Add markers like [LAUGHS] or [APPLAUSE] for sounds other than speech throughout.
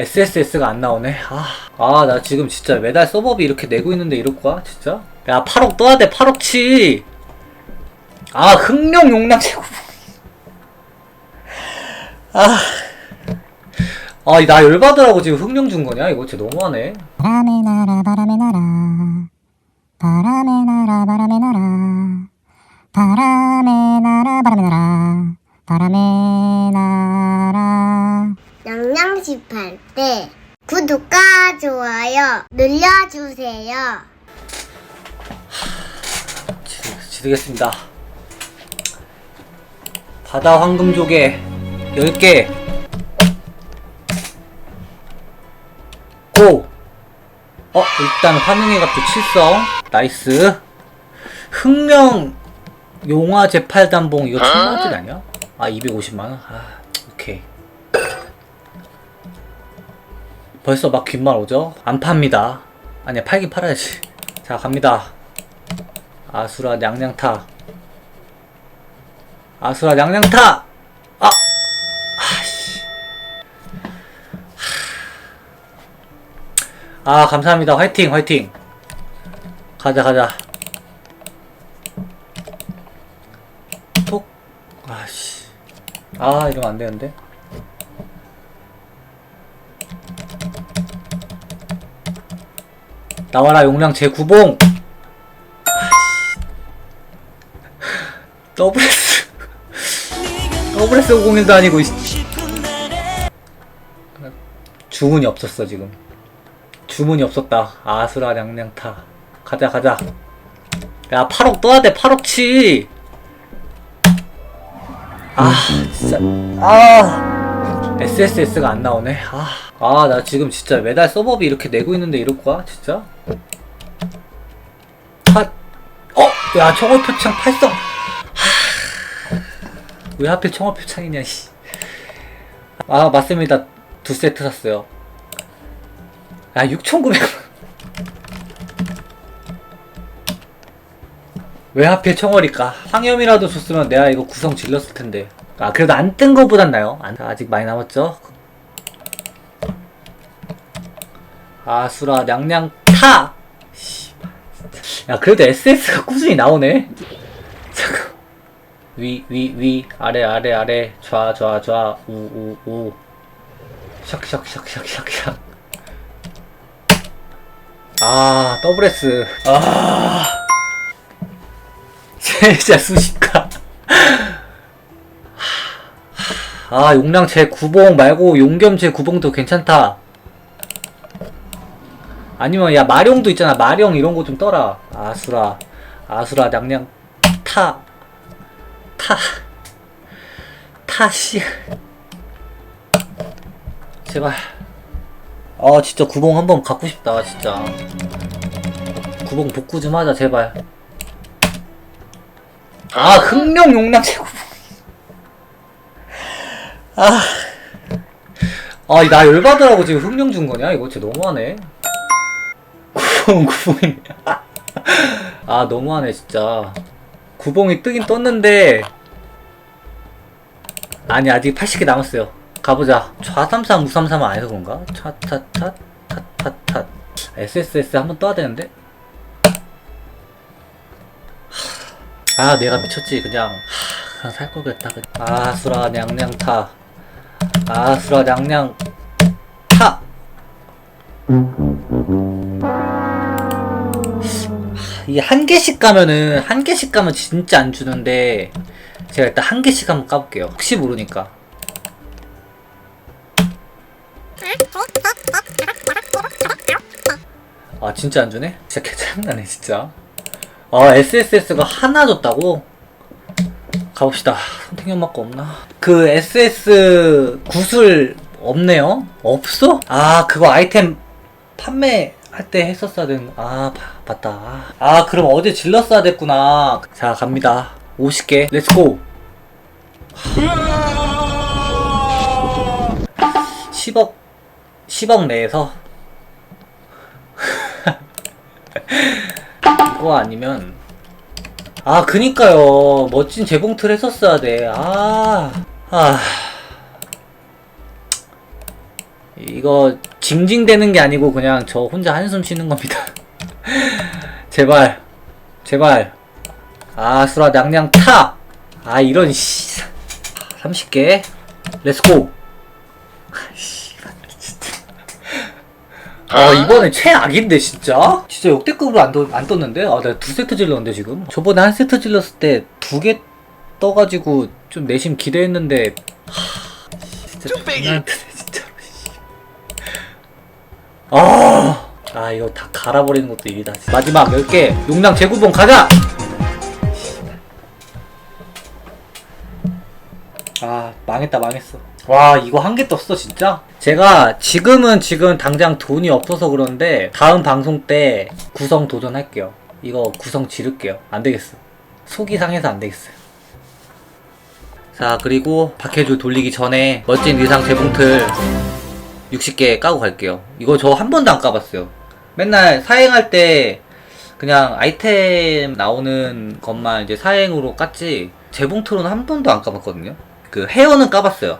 SSS가 안 나오네. 아, 아, 나 지금 진짜 매달 서버비 이렇게 내고 있는데 이럴 거야? 진짜? 야, 8억 떠야 돼, 8억치! 아, 흑룡 용량 최고. 아. 아, 나 열받으라고 지금 흑룡 준 거냐? 이거 진짜 너무하네. 바람의 나라 바람의 나라 바람의 나라 바람의 나라 바람의 나라 바람의 나라 영양집 할 때 구독과 좋아요 눌러주세요. 지- 지르겠습니다. 바다 황금 조개 10개. 고! 어, 일단 화능의 값도 7성. 나이스. 흑명 용화 제팔 단봉 이거 천만원짜리 아니야? 아, 250만원? 아, 벌써 막 귓말 오죠? 안 팝니다. 아니야, 팔긴 팔아야지. 자, 갑니다. 아수라 냥냥타. 아수라 냥냥타! 아! 아씨. 아 감사합니다. 화이팅 화이팅. 가자 가자. 톡. 아씨. 아 이러면 안 되는데 나와라 용량 제9봉. 더블S 더블S 501도 아니고. 주문이 없었어 지금. 주문이 없었다. 아수라 냥냥타. 가자 가자. 야 8억 떠야 돼 8억치. 아 진짜. 아. SSS가 안 나오네. 아 아 나 지금 진짜 매달 서버비 이렇게 내고 있는데 이럴 거야 진짜 핫. 어? 야 청월표창 8성. 왜 하필 청어표창이냐 씨. 아 맞습니다. 두 세트 샀어요. 아 6,900원. 왜 하필 청월일까? 황염이라도 줬으면 내가 이거 구성 질렀을 텐데. 아 그래도 안 뜬 거보단 나요? 안- 자, 아직 많이 남았죠? 아 수라 냥냥 진짜. 야 그래도 SS가 꾸준히 나오네 잠깐 위, 위, 위, 아래, 아래, 아래, 좌, 좌, 좌, 우, 우, 우. 샥, 샥, 샥, 샥, 샥, 샥. 아, 더블 S. 아. [LAUGHS] 진짜 수십가. 아, 용량 제 9봉 말고 용겸 제 9봉도 괜찮다. 아니면, 야, 마룡도 있잖아. 마룡 이런 거 좀 떠라. 아수라. 아수라, 냥냥, 타. 타, 타씨. 제발. 아, 진짜 구봉 한번 갖고 싶다, 진짜. 구봉 복구 좀 하자, 제발. 아, 흑룡 용량 최고. 아. 아, 나 열받으라고 지금 흑룡 준 거냐? 이거 진짜 너무하네. 구봉, 구봉이. 아, 너무하네, 진짜. 구봉이 뜨긴 떴는데 아니 아직 80개 남았어요 가보자 좌삼삼 우삼삼은 안 해서 그런가? 차타타 타타타 SSS 한번 떠야 되는데 아 내가 미쳤지 그냥 하, 그냥 살 거겠다 그냥. 아수라 냥냥 타 아 수라 냥냥 타 이게 한 개씩 가면은 한 개씩 가면 진짜 안 주는데 제가 일단 한 개씩 한번 까볼게요. 혹시 모르니까. 아 진짜 안 주네? 진짜 개짱나네 진짜. 아 SSS가 하나 줬다고? 가봅시다. 선택 연마가 없나? 그 SS 구슬 없네요? 없어? 아 그거 아이템 판매 할 때 했었어야 되는 아 바- 맞다. 아 그럼 어제 질렀어야 됐구나. 자 갑니다. 50개. 렛츠고 10억 10억 내에서? [LAUGHS] 그거 아니면. 아 그니까요. 멋진 재봉틀 했었어야 돼아 아. 이거 징징대는 게 아니고 그냥 저 혼자 한숨 쉬는 겁니다. [LAUGHS] 제발, 제발. 아, 수라 냥냥 타! 아, 이런, 씨. 30개. 렛츠고! 진짜. 아, 이번에 최악인데, 진짜? 진짜 역대급으로 안, 떴- 안 떴는데? 아, 내가 두 세트 질렀는데, 지금? 저번에 한 세트 질렀을 때 두 개 떠가지고 좀 내심 기대했는데, 하, 진짜 장난 아, 아, 이거 다 갈아버리는 것도 일이다. 마지막 10개. 용량 재구봉 가자! 아 망했다 망했어. 와 이거 한 개 떴어 진짜? 제가 지금은 지금 당장 돈이 없어서 그런데 다음 방송 때 구성 도전할게요. 이거 구성 지를게요. 안 되겠어. 속이 상해서 안 되겠어요. 자 그리고 박해줄 돌리기 전에 멋진 의상 재봉틀 60개 까고 갈게요. 이거 저 한 번도 안 까봤어요 맨날 사행할 때 그냥 아이템 나오는 것만 이제 사행으로 깠지 재봉틀은 한 번도 안 까봤거든요 그 헤어는 까봤어요.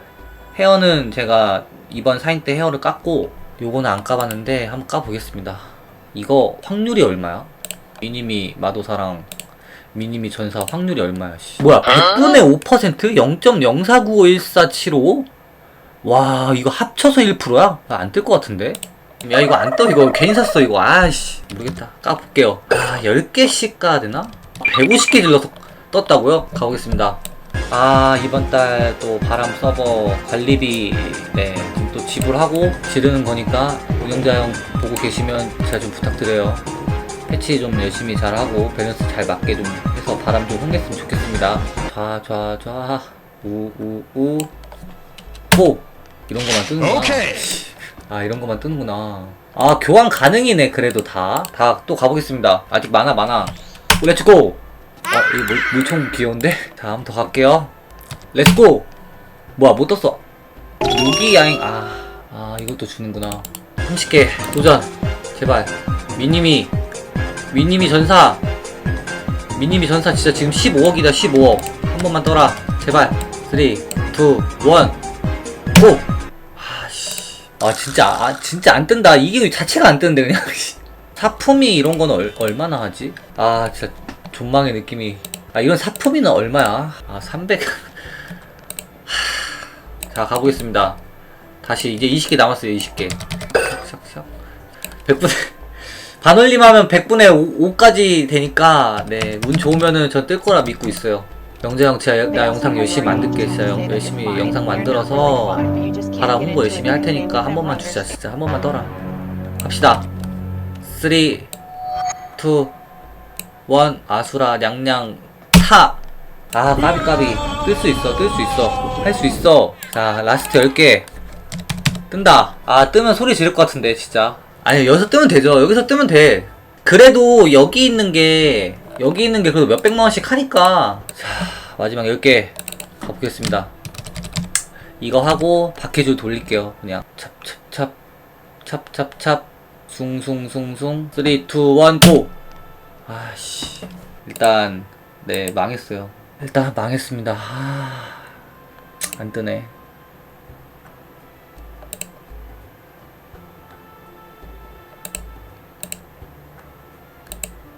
헤어는 제가 이번 사행 때 헤어를 깠고 요거는 안 까봤는데 한번 까보겠습니다. 이거 확률이 얼마야? 미니미 마도사랑 미니미 전사 확률이 얼마야? 씨. 뭐야 100분의 5% 0.04951475? 와 이거 합쳐서 1%야? 안뜰 것 같은데? 야 이거 안 떠? 이거 괜히 샀어 이거. 아씨 모르겠다. 까볼게요. 아 10개씩 까야 되나? 150개 질러서 떴다고요? 가보겠습니다. 아 이번 달 또 바람 서버 관리비 네좀 또 지불하고 지르는 거니까 운영자 형 보고 계시면 잘좀 부탁드려요. 패치 좀 열심히 잘 하고 밸런스 잘 맞게 좀 해서 바람 좀 흥냈으면 좋겠습니다. 좌좌좌 우우우 오 이런 거만 뜨는구나 아 이런 거만 뜨는구나 아 교환 가능이네 그래도 다 다 또 가보겠습니다 아직 많아 많아 렛츠고 아, 이 물, 물총 귀여운데? [LAUGHS] 다음 더 갈게요. 렛츠고! 뭐야, 못 떴어. 무기야행, 아, 아, 이것도 주는구나. 30개, 도전. 제발. 미니미, 미니미 전사. 미니미 전사 진짜 지금 15억이다, 15억. 한 번만 떠라. 제발. 3, 2, 1, 고! 아, 진짜, 아, 진짜 안 뜬다. 이게 자체가 안 뜨는데, 그냥. [LAUGHS] 사품이 이런 건 얼, 얼마나 하지? 아, 진짜. 존망의 느낌이 아 이런 사품이는 얼마야 아 300. [LAUGHS] 자 가보겠습니다 다시 이제 20개 남았어요 20개 샥샥 100분의 반올림 하면 100분의 5 까지 되니까 네운 좋으면은 전 뜰 거라 믿고 있어요 영재 형 진짜 나 영상 열심히 만들게 진짜 영- 열심히 영상 만들어서 바라 홍보 열심히 할 테니까 한 번만 주자 진짜. 한 번만 떠라. 갑시다. 3 2 원. 아수라 냥냥 타. 아 까비 까비. 뜰 수 있어 뜰 수 있어. 할 수 있어. 자 라스트 10개. 뜬다. 아 뜨면 소리 지를 것 같은데 진짜. 아니 여기서 뜨면 되죠. 여기서 뜨면 돼. 그래도 여기 있는 게 여기 있는 게 그래도 몇백만 원씩 하니까. 자 마지막 10개 가보겠습니다. 이거 하고 박해줄 돌릴게요 그냥. 찹찹찹 찹찹찹. 숭숭숭숭. 3 2 1 고! 아씨 일단 네 망했어요. 일단 망했습니다. 아, 안 뜨네